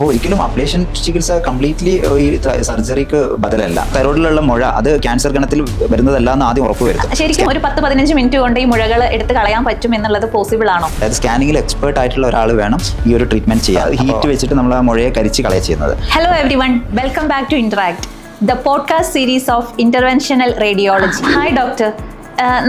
ഒരിക്കലും അപ്ലേഷൻ ചികിത്സ കംപ്ലീറ്റ്ലി ഈ സർജറിക്ക് ബദലല്ല. തൈറോയിഡിലുള്ള മുഴ അത് ക്യാൻസർ ഗണത്തിൽ വരുന്നതല്ല എന്ന് ആദ്യം ഉറപ്പുവരുത്തും ശരിക്കും ഒരു പത്ത് പതിനഞ്ച് മിനിറ്റ് കൊണ്ട് ഈ മുഴകൾ എടുത്ത് കളയാൻ പറ്റും എന്നുള്ളത് പോസിബിൾ ആണോ? അതായത് സ്കാനിങ്ങിൽ എക്സ്പേർട്ട് ആയിട്ടുള്ള ഒരാൾ വേണം ഈ ഒരു ട്രീറ്റ്മെന്റ് ചെയ്യാൻ. ഹീറ്റ് വെച്ചിട്ട് നമ്മൾ ആ മുഴയെ കരിച്ച് കളയ ചെയ്യുന്നത്. Hello everyone welcome back to interact the podcast series of interventional radiology hi doctor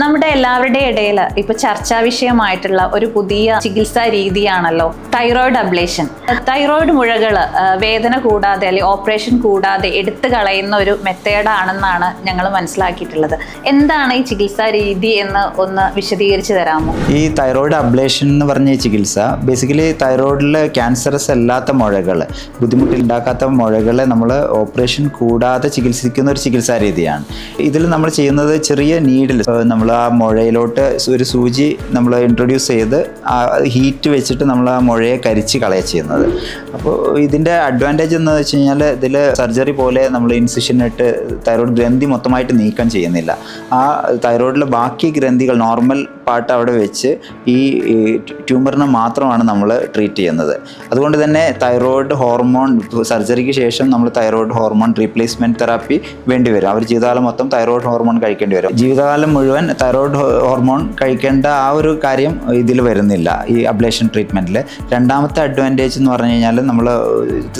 നമ്മുടെ എല്ലാവരുടെ ഇടയിൽ ഇപ്പൊ ചർച്ചാ വിഷയമായിട്ടുള്ള ഒരു പുതിയ ചികിത്സാ രീതിയാണല്ലോ തൈറോയിഡ് അബ്ലേഷൻ തൈറോയിഡ് മുഴകൾ വേദന കൂടാതെ അല്ലെങ്കിൽ ഓപ്പറേഷൻ കൂടാതെ എടുത്തു കളയുന്ന ഒരു മെത്തേഡാണെന്നാണ് ഞങ്ങൾ മനസ്സിലാക്കിയിട്ടുള്ളത്. എന്താണ് ഈ ചികിത്സാ രീതി എന്ന് ഒന്ന് വിശദീകരിച്ചു തരാമോ? ഈ തൈറോയിഡ് അബ്ലേഷൻ എന്ന് പറഞ്ഞ ചികിത്സ ബേസിക്കലി തൈറോയിഡിൽ ക്യാൻസറസ് അല്ലാത്ത മുഴകൾ ബുദ്ധിമുട്ടുണ്ടാക്കാത്ത മുഴകളെ നമ്മൾ ഓപ്പറേഷൻ കൂടാതെ ചികിത്സിക്കുന്ന ഒരു ചികിത്സാ രീതിയാണ്. ഇതിൽ നമ്മൾ ചെയ്യുന്നത് ചെറിയ നീഡിൽ നമ്മൾ ആ മുഴയിലോട്ട് ഒരു സൂചി നമ്മൾ ഇൻട്രൊഡ്യൂസ് ചെയ്ത് ആ ഹീറ്റ് വെച്ചിട്ട് നമ്മൾ ആ മുഴയെ കരിച്ച് കളയ ചെയ്യുന്നത്. അപ്പോൾ ഇതിന്റെ അഡ്വാന്റേജ് എന്ന് വെച്ച് കഴിഞ്ഞാൽ ഇതിൽ സർജറി പോലെ നമ്മൾ ഇൻസിഷൻ ഇട്ട് തൈറോയ്ഡ് ഗ്രന്ഥി മൊത്തമായിട്ട് നീക്കം ചെയ്യുന്നില്ല. ആ തൈറോയ്ഡിലെ ബാക്കി ഗ്രന്ഥികൾ നോർമൽ പാർട്ട് അവിടെ വെച്ച് ഈ ട്യൂമറിനെ മാത്രമാണ് നമ്മൾ ട്രീറ്റ് ചെയ്യുന്നത്. അതുകൊണ്ട് തന്നെ തൈറോയ്ഡ് ഹോർമോൺ സർജറിക്ക് ശേഷം നമ്മൾ തൈറോയ്ഡ് ഹോർമോൺ റീപ്ലേസ്മെന്റ് തെറാപ്പി വേണ്ടി വരും. അവർ ജീവിതകാലം മൊത്തം തൈറോയിഡ് ഹോർമോൺ കഴിക്കേണ്ടി വരും. ജീവിതകാലം മുഴുവൻ തൈറോയ്ഡ് ഹോർമോൺ കഴിക്കേണ്ട ആ ഒരു കാര്യം ഇതിൽ വരുന്നില്ല ഈ അബ്ലേഷൻ ട്രീറ്റ്മെന്റിൽ രണ്ടാമത്തെ അഡ്വാന്റേജ് എന്ന് പറഞ്ഞു കഴിഞ്ഞാൽ നമ്മൾ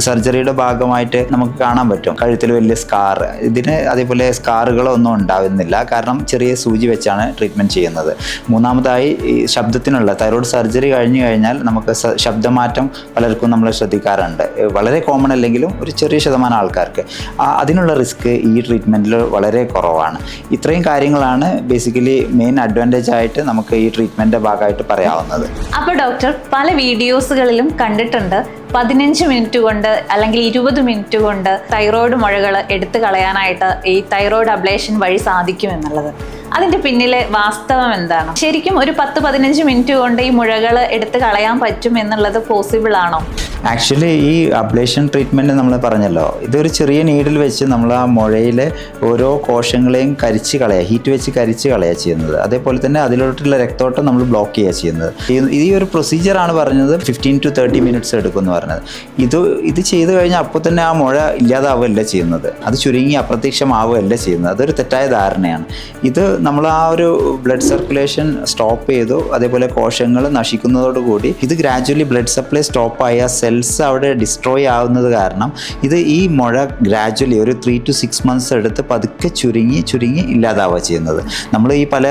സർജറിയുടെ ഭാഗമായിട്ട് നമുക്ക് കാണാൻ പറ്റും. കഴുത്തിൽ വലിയ സ്കാർ ഇതിന് അതേപോലെ സ്കാറുകളോ ഒന്നും ഉണ്ടാവുന്നില്ല. കാരണം ചെറിയ സൂചി വെച്ചാണ് ട്രീറ്റ്മെന്റ് ചെയ്യുന്നത്. മൂന്നാമതായി ഈ ശബ്ദത്തിനുള്ള തൈറോയ്ഡ് സർജറി കഴിഞ്ഞു കഴിഞ്ഞാൽ നമുക്ക് ശബ്ദമാറ്റം പലർക്കും നമ്മൾ ശ്രദ്ധിക്കാറുണ്ട്. വളരെ കോമൺ അല്ലെങ്കിലും ഒരു ചെറിയ ശതമാനം ആൾക്കാർക്ക്. അതിനുള്ള റിസ്ക് ഈ ട്രീറ്റ്മെന്റിൽ വളരെ കുറവാണ്. ഇത്രയും കാര്യങ്ങളാണ് ബേസിക്കലി മെയിൻ അഡ്വാന്റേജ് ആയിട്ട് നമുക്ക് ഈ ട്രീറ്റ്മെന്റിന്റെ ഭാഗമായിട്ട് പറയാവുന്നത്. അപ്പോൾ ഡോക്ടർ പല വീഡിയോസുകളിലും കണ്ടിട്ടുണ്ട്. പതിനഞ്ച് മിനിറ്റ് കൊണ്ട് അല്ലെങ്കിൽ ഇരുപത് മിനിറ്റ് കൊണ്ട് തൈറോയ്ഡ് മുഴകൾ എടുത്തു കളയാനായിട്ട് ഈ തൈറോയ്ഡ് അബ്ലേഷൻ വഴി സാധിക്കും എന്നുള്ളത്. അതിന്റെ പിന്നിലെ വാസ്തവം എന്താണ്? ശരിക്കും ഒരു പത്ത് പതിനഞ്ച് മിനിറ്റ് കൊണ്ട് ഈ മുഴകൾ എടുത്തു കളയാൻ പറ്റും എന്നുള്ളത് പോസിബിൾ ആണോ? ആക്ച്വലി ഈ അബ്ലേഷൻ ട്രീറ്റ്മെന്റ് നമ്മൾ പറഞ്ഞല്ലോ ഇതൊരു ചെറിയ നീഡിൽ വെച്ച് നമ്മൾ ആ മുഴയിലെ ഓരോ കോശങ്ങളെയും കരിച്ച് കളയുക ഹീറ്റ് വെച്ച് കരിച്ച് കളയുക ചെയ്യുന്നത്. അതേപോലെ തന്നെ അതിലോട്ടുള്ള രക്തോട്ടം നമ്മൾ ബ്ലോക്ക് ചെയ്യുക ചെയ്യുന്നത്. ഈ- ഒരു പ്രൊസീജിയറാണ് പറഞ്ഞത് ഫിഫ്റ്റീൻ ടു തേർട്ടി മിനിറ്റ്സ് എടുക്കും എന്ന് പറഞ്ഞത്. ഇത് ഇത് ചെയ്തു കഴിഞ്ഞാൽ അപ്പോൾ തന്നെ ആ മുഴ ഇല്ലാതാവുകയല്ല ചെയ്യുന്നത്. അത് ചുരുങ്ങി അപ്രത്യക്ഷമാവുകയല്ല ചെയ്യുന്നത്. അതൊരു തെറ്റായ ധാരണയാണ്. ഇത് നമ്മൾ ആ ഒരു ബ്ലഡ് സർക്കുലേഷൻ സ്റ്റോപ്പ് ചെയ്തു അതേപോലെ കോശങ്ങൾ നശിക്കുന്നതോടുകൂടി ഇത് ഗ്രാജുവലി ബ്ലഡ് സപ്ലൈ സ്റ്റോപ്പ് ആയ സെൽസ് അവിടെ ഡിസ്ട്രോയ് ആവുന്നത് കാരണം ഇത് ഈ മുഴ ഗ്രാജ്വലി ഒരു ത്രീ ടു സിക്സ് മന്ത്സ് എടുത്ത് പതുക്കെ ചുരുങ്ങി ചുരുങ്ങി ഇല്ലാതാവുക ചെയ്യുന്നത്. നമ്മൾ ഈ പല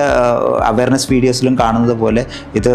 അവയർനെസ് വീഡിയോസിലും കാണുന്നത് പോലെ ഇത്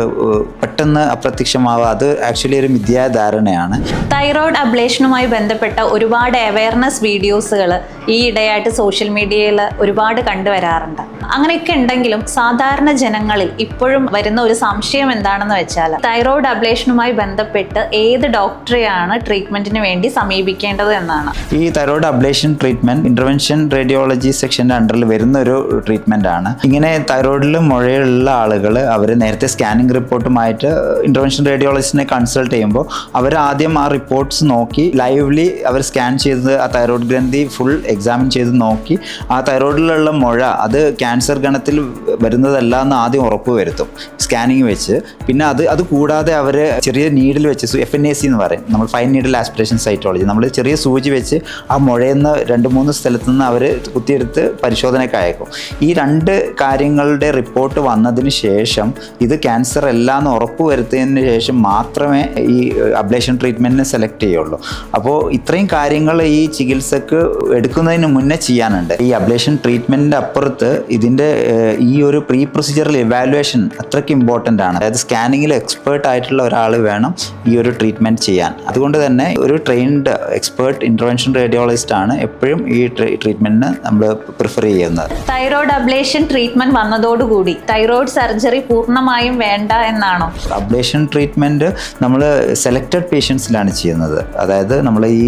പെട്ടെന്ന് അപ്രത്യക്ഷമാവുക അത് ആക്ച്വലി ഒരു മിഥ്യായ ധാരണയാണ് തൈറോയ്ഡ് അബ്ലേഷനുമായി ബന്ധപ്പെട്ട ഒരുപാട് അവയർനെസ് വീഡിയോസുകൾ ഈ ഇടയായിട്ട് സോഷ്യൽ മീഡിയയിൽ ഒരുപാട് കണ്ടുവരാറുണ്ട്. അങ്ങനെയൊക്കെ ഉണ്ടെങ്കിലും സാധാരണ ജനങ്ങളിൽ ഇപ്പോഴും വരുന്ന ഒരു സംശയം എന്താണെന്ന് വെച്ചാൽ തൈറോയ്ഡ് അബ്ലേഷനുമായി ബന്ധപ്പെട്ട് ഏത് ഡോക്ടറെയാണ് ട്രീറ്റ്മെന്റിന് വേണ്ടി സമീപിക്കേണ്ടത് എന്നാണ്. ഈ thyroid ablation treatment intervention radiology സെക്ഷന്റെ അണ്ടറിൽ വരുന്ന ഒരു ട്രീറ്റ്മെന്റ് ആണ്. ഇങ്ങനെ തൈറോയിഡിൽ മുഴയുള്ള ആളുകൾ അവർ നേരത്തെ സ്കാനിങ് റിപ്പോർട്ടുമായിട്ട് ഇന്റർവെൻഷൻ റേഡിയോളജിസ്റ്റിനെ കൺസൾട്ട് ചെയ്യുമ്പോൾ അവർ ആദ്യം ആ റിപ്പോർട്ട്സ് നോക്കി ലൈവ്ലി അവർ സ്കാൻ ചെയ്ത് ആ തൈറോയ്ഡ് ഗ്രന്ഥി ഫുൾ എക്സാമിൻ ചെയ്ത് നോക്കി ആ തൈറോയിഡിലുള്ള മുഴ അത് ക്യാൻസർ ഗണത്തിൽ വരുന്നതല്ല എന്ന് ആദ്യം ഉറപ്പ് വരുത്തും സ്കാനിങ് വെച്ച്. പിന്നെ അത് അത് കൂടാതെ അവർ ചെറിയ നീഡിൽ വെച്ച് എഫ് എൻ എ സി എന്ന് പറയും. നമ്മൾ ഫൈൻ നീഡിൽ ആസ്പിറേഷൻ സൈറ്റോളജി നമ്മൾ ചെറിയ സൂചി വെച്ച് ആ മുഴയെന്ന് രണ്ട് മൂന്ന് സ്ഥലത്തു നിന്ന് അവർ കുത്തിയെടുത്ത് പരിശോധനയ്ക്ക് അയക്കും. ഈ രണ്ട് കാര്യങ്ങളുടെ റിപ്പോർട്ട് വന്നതിന് ശേഷം ഇത് ക്യാൻസർ അല്ല എന്ന് ഉറപ്പ് വരുത്തിയതിന് ശേഷം മാത്രമേ ഈ അബ്ലേഷൻ ട്രീറ്റ്മെന്റിനെ സെലക്ട് ചെയ്യുള്ളൂ. അപ്പോൾ ഇത്രയും കാര്യങ്ങൾ ഈ ചികിത്സക്ക് എടുക്കുന്നതിന് മുന്നേ ചെയ്യാനുണ്ട്. ഈ അബ്ലേഷൻ ട്രീറ്റ്മെന്റിന്റെ അപ്പുറത്ത് ഇതിന്റെ ഏഹ്, ഈ ഒരു പ്രീ പ്രൊസീജിയറൽ ഇവാലുവേഷൻ അത്രയ്ക്ക് ഇമ്പോർട്ടന്റ് ആണ്. അതായത് സ്കാനിങ്ങിൽ എക്സ്പേർട്ട് ആയിട്ടുള്ള ഒരാൾ വേണം ഈ ഒരു ട്രീറ്റ്മെന്റ് ചെയ്യാൻ. അതുകൊണ്ട് തന്നെ ഒരു ട്രെയിൻഡ് എക്സ്പേർട്ട് ഇന്റർവെൻഷൻ റേഡിയോളജിസ്റ്റ് ആണ് എപ്പോഴും ഈ ട്രീറ്റ്മെന്റിന് നമ്മൾ പ്രിഫർ ചെയ്യുന്നത്. തൈറോയ്ഡ് അബ്ലേഷൻ ട്രീറ്റ്മെന്റ് വന്നതോടുകൂടി തൈറോയ്ഡ് സർജറി പൂർണമായും വേണ്ട എന്നാണോ? അബ്ലേഷൻ ട്രീറ്റ്മെന്റ് നമ്മൾ സെലക്റ്റഡ് പേഷ്യൻസിലാണ് ചെയ്യുന്നത്. അതായത് നമ്മൾ ഈ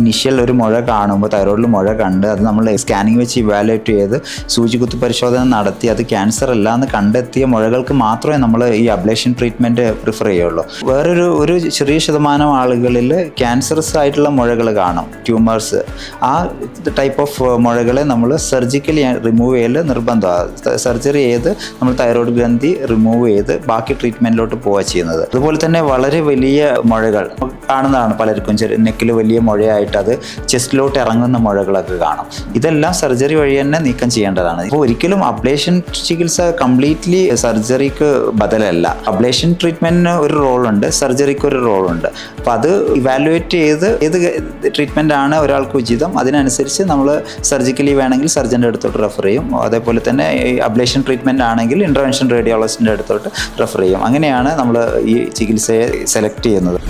ഇനിഷ്യൽ ഒരു മുഴ കാണുമ്പോൾ തൈറോയിഡിൽ മുഴ കണ്ട് അത് നമ്മൾ സ്കാനിങ് വെച്ച് ഇവാലുവേറ്റ് ചെയ്ത് സൂചി കുത്തി പരിശോധന നടത്തി അത് ക്യാൻസർ അല്ല എന്ന് കണ്ടെത്തിയ മുഴകൾക്ക് മാത്രമേ നമ്മൾ ഈ അബ്ലേഷൻ ട്രീറ്റ്മെന്റ് പ്രിഫർ ചെയ്യുള്ളൂ വേറൊരു ഒരു ചെറിയ ശതമാനം ആളുകളിൽ ക്യാൻസറസ് ആയിട്ടുള്ള മുഴകൾ കാണും ട്യൂമേഴ്സ് ആ ടൈപ്പ് ഓഫ് മുഴകളെ നമ്മൾ സർജിക്കലി റിമൂവ് ചെയ്യൽ നിർബന്ധമാണ് സർജറി ചെയ്ത് നമ്മൾ തൈറോയ്ഡ് ഗ്രന്ഥി റിമൂവ് ചെയ്ത് ബാക്കി ട്രീറ്റ്മെന്റിലോട്ട് പോവുക ചെയ്യുന്നത്. അതുപോലെ തന്നെ വളരെ വലിയ മുഴകൾ കാണുന്നതാണ് പലർക്കും. നെക്കിൽ വലിയ മുഴയായിട്ട് അത് ചെസ്റ്റിലോട്ട് ഇറങ്ങുന്ന മുഴകളൊക്കെ കാണും. ഇതെല്ലാം സർജറി വഴി തന്നെ നീക്കം ചെയ്യേണ്ടതാണ്. ഇപ്പോൾ അബ്ലേഷൻ ചികിത്സ കംപ്ലീറ്റ്ലി സർജറിക്ക് ബദലല്ല. അബ്ലേഷൻ ട്രീറ്റ്മെന്റിന് ഒരു റോളുണ്ട് സർജറിക്ക് ഒരു റോളുണ്ട് അപ്പോൾ അത് ഇവാലുവേറ്റ് ചെയ്ത് ഏത് ട്രീറ്റ്മെന്റ് ആണ് ഒരാൾക്ക് ഉചിതം അതിനനുസരിച്ച് നമ്മൾ സർജിക്കലി വേണമെങ്കിൽ സർജന്റെ അടുത്തോട്ട് റെഫർ ചെയ്യും. അതേപോലെ തന്നെ അബ്ലേഷൻ ട്രീറ്റ്മെന്റ് ആണെങ്കിൽ ഇന്റർവെൻഷൻ റേഡിയോളജിന്റെ അടുത്തോട്ട് റെഫർ ചെയ്യും. അങ്ങനെയാണ് നമ്മൾ ഈ ചികിത്സയെ സെലക്ട് ചെയ്യുന്നത്.